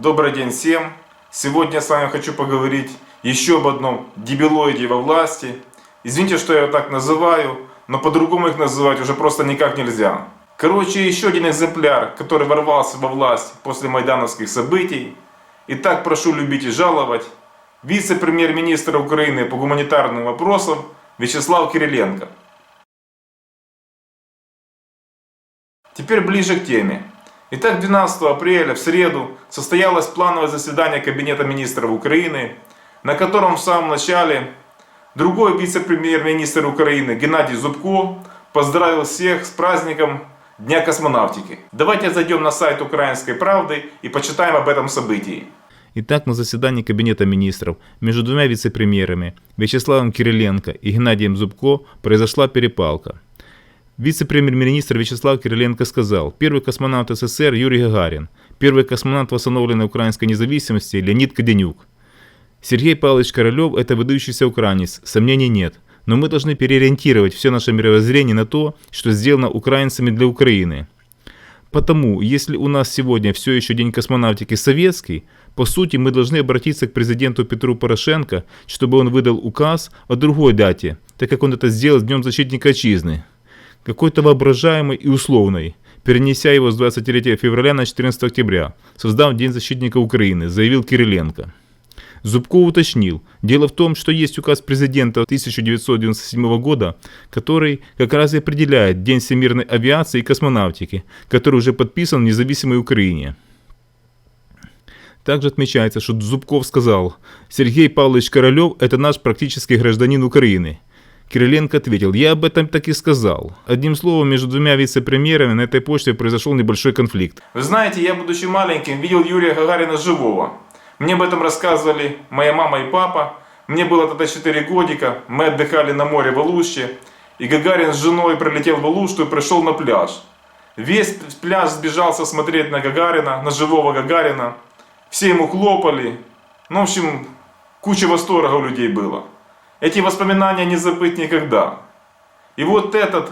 Добрый день всем. Сегодня я с вами хочу поговорить еще об одном дебилоиде во власти. Извините, что я его так называю, но по-другому их называть уже просто никак нельзя. Короче, еще один экземпляр, который ворвался во власть после майдановских событий. Итак, прошу любить и жаловать. Вице-премьер-министр Украины по гуманитарным вопросам Вячеслав Кириленко. Теперь ближе к теме. Итак, 12 апреля в среду состоялось плановое заседание Кабинета министров Украины, на котором в самом начале другой вице-премьер-министр Украины Геннадий Зубко поздравил всех с праздником Дня космонавтики. Давайте зайдем на сайт Украинской правды и почитаем об этом событии. Итак, на заседании Кабинета министров между двумя вице-премьерами Вячеславом Кириленко и Геннадием Зубко произошла перепалка. Вице-премьер-министр Вячеслав Кириленко сказал, первый космонавт СССР Юрий Гагарин, первый космонавт восстановленной украинской независимости Леонид Каденюк. Сергей Павлович Королев – это выдающийся украинец, сомнений нет. Но мы должны переориентировать все наше мировоззрение на то, что сделано украинцами для Украины. Потому, если у нас сегодня все еще День космонавтики советский, по сути мы должны обратиться к президенту Петру Порошенко, чтобы он выдал указ о другой дате, так как он это сделал с Днем защитника отчизны. Какой-то воображаемой и условной, перенеся его с 23 февраля на 14 октября, создав День защитника Украины, заявил Кириленко. Зубко уточнил, дело в том, что есть указ президента 1997 года, который как раз и определяет День всемирной авиации и космонавтики, который уже подписан в независимой Украине. Также отмечается, что Зубков сказал, Сергей Павлович Королев – это наш практически гражданин Украины. Кириленко ответил, я об этом так и сказал. Одним словом, между двумя вице-премьерами на этой почте произошел небольшой конфликт. Вы знаете, я, будучи маленьким, видел Юрия Гагарина живого. Мне об этом рассказывали моя мама и папа. Мне было тогда 4 годика, мы отдыхали на море в Алуще, и Гагарин с женой прилетел в Алушту и пришел на пляж. Весь пляж сбежался смотреть на Гагарина, на живого Гагарина. Все ему хлопали. Ну, в общем, куча восторга у людей было. Эти воспоминания не забыть никогда. И вот этот,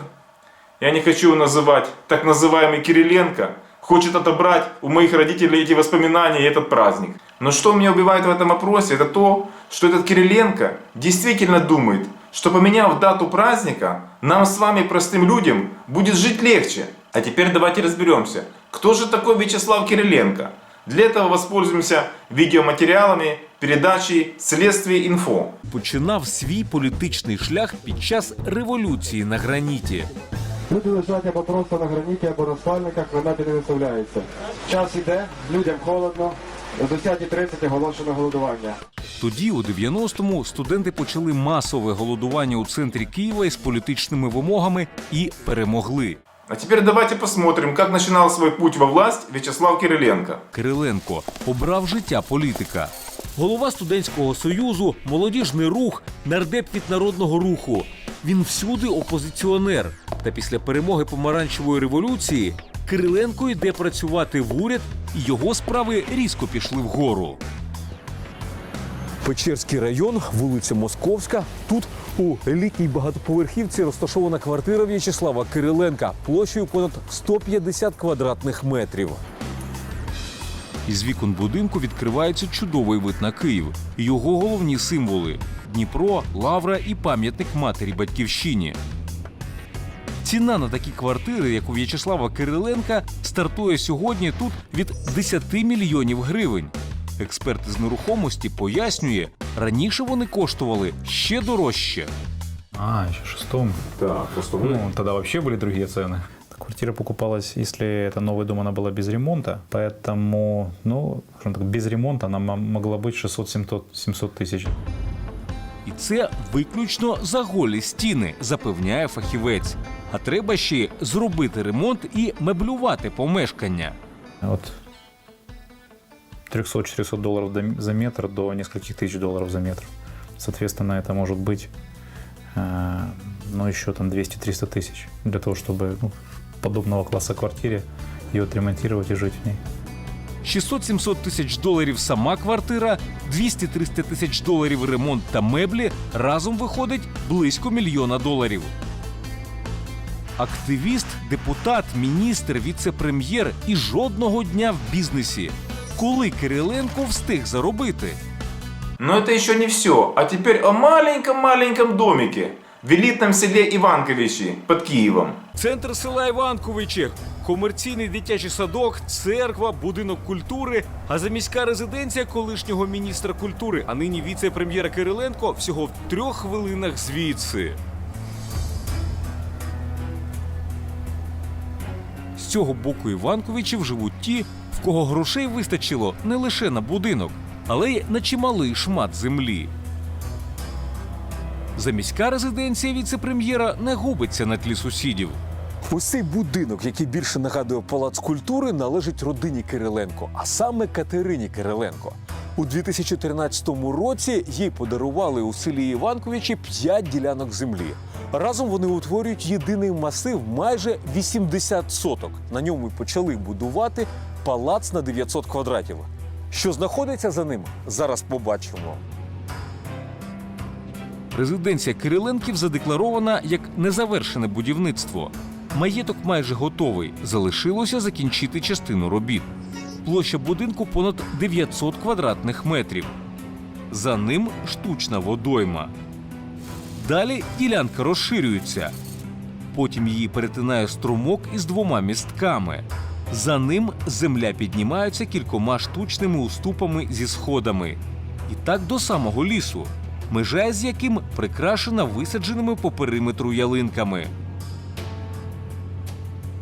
я не хочу его называть, так называемый Кириленко, хочет отобрать у моих родителей эти воспоминания и этот праздник. Но что меня убивает в этом вопросе, это то, что этот Кириленко действительно думает, что поменяв дату праздника, нам с вами, простым людям, будет жить легче. А теперь давайте разберемся, кто же такой Вячеслав Кириленко. Для этого воспользуемся видеоматериалами передачи «Следствие инфо». починав свій політичний шлях під час революції на граніті. Люди лежать або просто на граніті, або на спальниках, вимети не виставляється. Час іде, людям холодно, о 10.30 оголошено голодування. Тоді, у 90-му, студенти почали масове голодування у центрі Києва із політичними вимогами і перемогли. А теперь давайте посмотрим, как начинал свой путь во власть Вячеслав Кириленко. Кириленко обрав життя політика. Голова студентського союзу, молодіжний рух, нардеп від народного руху. Він всюди опозиціонер. Та після перемоги помаранчевої революції Кириленко йде працювати в уряд, і його справи різко пішли вгору. Печерський район, вулиця Московська. Тут у елітній багатоповерхівці розташована квартира В'ячеслава Кириленка площею понад 150 квадратних метрів. Із вікон будинку відкривається чудовий вид на Київ. Його головні символи Дніпро, Лавра і пам'ятник матері батьківщині. Ціна на такі квартири, як у В'ячеслава Кириленка, стартує сьогодні тут від 10 мільйонів гривень. Експерт з нерухомості пояснює, раніше вони коштували ще дорожче. А, еще в шестом. Так, Ну, тогда вообще были другие цены. Квартира покупалась, если это новый дом, она была без ремонта, поэтому, ну, скажем так, без ремонта она м- могла быть 600-700 700 тысяч. І це виключно за голі стіни, запевняє фахівець. А треба ще й зробити ремонт і меблювати помешкання. От 300-400 долларов до- за метр до нескольких тысяч долларов за метр. Соответственно, это может быть, э, ну, еще там 200-300 тысяч для того, чтобы ну, в подобного класса квартире ее отремонтировать и жить в ней. 600-700 тисяч доларів сама квартира, 200-300 тисяч доларів ремонт та меблі разом виходить близько мільйона доларів. Активіст, депутат, міністр, віце-прем'єр і жодного дня в бізнесі. коли Кириленко встиг заробити. Но это еще не все. А теперь о маленьком-маленьком домике в элитном селе Иванковичи под Киевом. Центр села Іванковичі, комерційний дитячий садок, церква, будинок культури, а заміська резиденція колишнього міністра культури, а нині віце-прем'єра Кириленко всього в трьох хвилинах звідси. З цього боку Іванковичів живуть ті, в кого грошей вистачило не лише на будинок, але й на чималий шмат землі. Заміська резиденція віце-прем'єра не губиться на тлі сусідів. Ось цей будинок, який більше нагадує палац культури, належить родині Кириленко, а саме Катерині Кириленко. У 2013 році їй подарували у селі Іванковичі 5 ділянок землі. Разом вони утворюють єдиний масив майже 80 соток. На ньому почали будувати палац на 900 квадратів. Що знаходиться за ним, зараз побачимо. Резиденція Кириленків задекларована як незавершене будівництво. Маєток майже готовий. Залишилося закінчити частину робіт. Площа будинку понад 900 квадратних метрів. За ним штучна водойма. Далі ділянка розширюється. Потім її перетинає струмок із двома містками. За ним земля піднімається кількома штучними уступами зі сходами. І так до самого лісу, межа з яким прикрашена висадженими по периметру ялинками.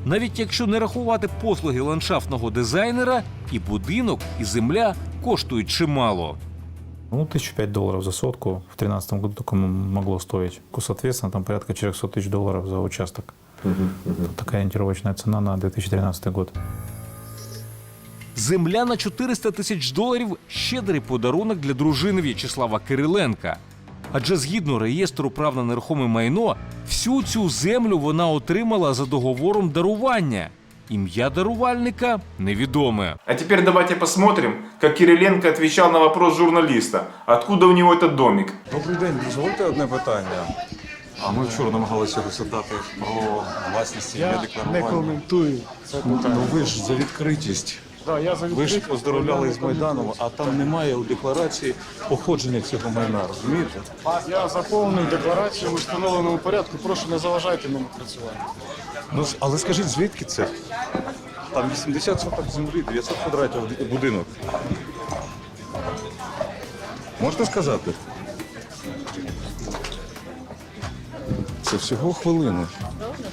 Навіть якщо не рахувати послуги ландшафтного дизайнера, і будинок, і земля коштують чимало. Ну, 1005 долларов за сотку в 2013 году только могло стоить. Соответственно, там порядка 400 тысяч долларов за участок. Такая ориентировочная цена на 2013 год. Земля на 400 тисяч доларів щедрий подарунок для дружини В'ячеслава Кириленка. Адже згідно реєстру прав на нерухоме майно, всю цю землю вона отримала за договором дарування. Ім'я дарувальника невідоме. А теперь давайте посмотрим, как Кириленко отвечал на вопрос журналиста, откуда у него этот домик. Добрий день, дозвольте одне питання. А ми вчора намагалися розсудати про власність і Я не декларування. коментую це Ну ви ж за відкритість. Да, я за Ви ж відкритість, поздоровляли з Майданом, а там немає у декларації походження цього майна, розумієте? Я заповнив декларацію у встановленому порядку. Прошу не заважайте мені працювати. Ну з- але скажіть, звідки це? Там 80 соток землі, 900 квадратів будинок. Можете сказати? Це всього хвилини.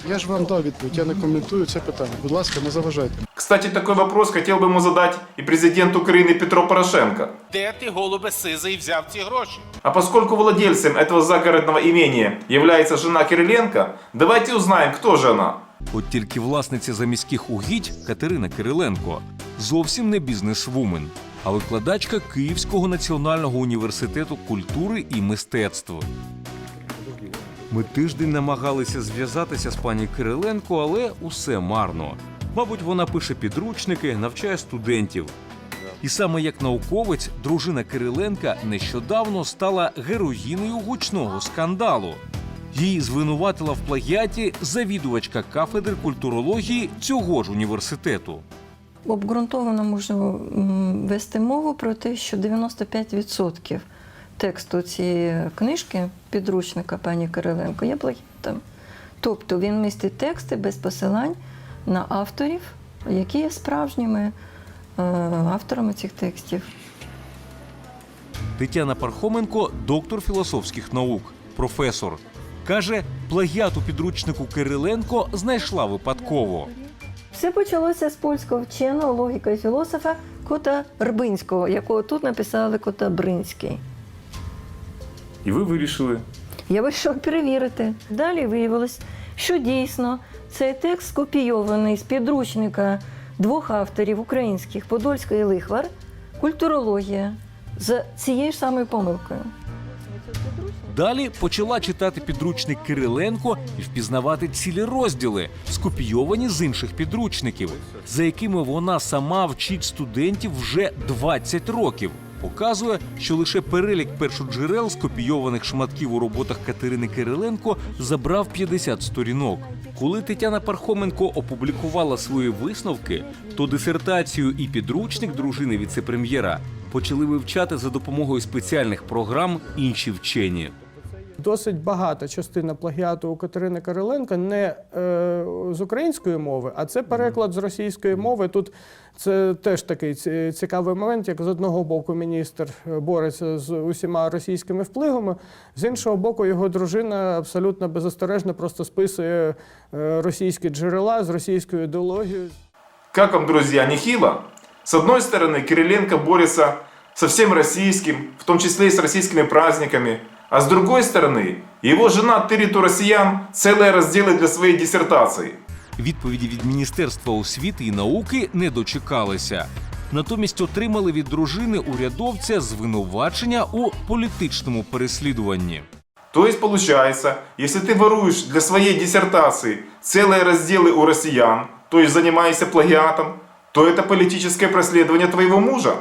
Я ж вам дав відповідь, я не коментую це питання. Будь ласка, не заважайте. Кстати, такой вопрос хотел бы ему задать и президент Украины Петро Порошенко. Де ти, голубе сизий, взяв ці гроші? А поскольку владельцем этого загородного имения является жена Кириленко, давайте узнаем, кто же она. От тільки власниця заміських угідь Катерина Кириленко зовсім не бізнесвумен, а викладачка Київського національного університету культури і мистецтв. Ми тиждень намагалися зв'язатися з пані Кириленко, але усе марно. Мабуть, вона пише підручники, навчає студентів. І саме як науковець, дружина Кириленка нещодавно стала героїною гучного скандалу. Її звинуватила в плагіаті завідувачка кафедри культурології цього ж університету. Обґрунтовано можу вести мову про те, що 95% тексту цієї книжки, підручника пані Кириленко, є плагіатом. Тобто він містить тексти без посилань на авторів, які є справжніми е, авторами цих текстів. Тетяна Пархоменко доктор філософських наук, професор. Каже, плагіат у підручнику Кириленко знайшла випадково. Все почалося з польського вченого логіка і філософа Кота Рбинського, якого тут написали Кота Бринський. И вы вирішили Я вирішила перевірити. Далі виявилось, що дійсно цей текст скопійований з підручника двох авторів українських Подольська і Лихвар Культурологія з цією ж самою помилкою. Далі почала читати підручник Кириленко і впізнавати цілі розділи, скопійовані з інших підручників, за якими вона сама вчить студентів вже 20 років. Показує, що лише перелік першоджерел скопійованих шматків у роботах Катерини Кириленко забрав 50 сторінок. Коли Тетяна Пархоменко опублікувала свої висновки, то дисертацію і підручник дружини віцепрем'єра почали вивчати за допомогою спеціальних програм інші вчені. Досить багата частина плагіату у Катерини Кириленка не е, з української мови, а це переклад з російської мови. Тут це теж такий цікавий момент, як з одного боку міністр бореться з усіма російськими впливами, з іншого боку, його дружина абсолютно безостережно просто списує е, російські джерела з російською ідеологією. Как вам, друзья, нехило? С одной стороны, Кириленко борется со всем российским, в том числе и с российскими праздниками, а с другой стороны, его жена тырит у россиян целые разделы для своей диссертации. Відповіді від Міністерства освіти і науки не дочекалися. Натомість отримали від дружини урядовця звинувачення у політичному переслідуванні. То есть получается, если ты воруешь для своей диссертации целые разделы у россиян, то есть занимаешься плагиатом, то это политическое преследование твоего мужа.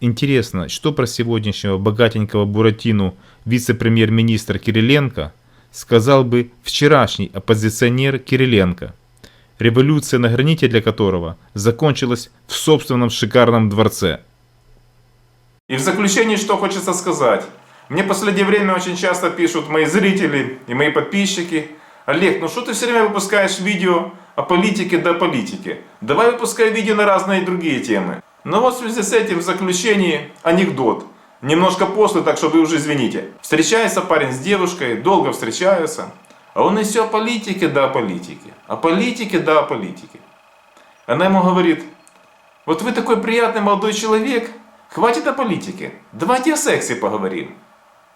Интересно, что про сегодняшнего богатенького Буратину вице-премьер-министр Кириленко сказал бы вчерашний оппозиционер Кириленко, революция на граните для которого закончилась в собственном шикарном дворце. И в заключение что хочется сказать. Мне в последнее время очень часто пишут мои зрители и мои подписчики. Олег, ну что ты все время выпускаешь видео о политике да политике? Давай выпускай видео на разные другие темы. Но вот в связи с этим в заключении анекдот. Немножко после, так что вы уже извините. Встречается парень с девушкой, долго встречаются. А он и все о политике да о политике. О политике да о политике. Она ему говорит, вот вы такой приятный молодой человек, хватит о политике, давайте о сексе поговорим.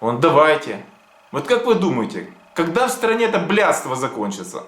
Он, давайте. Вот как вы думаете, когда в стране это блядство закончится?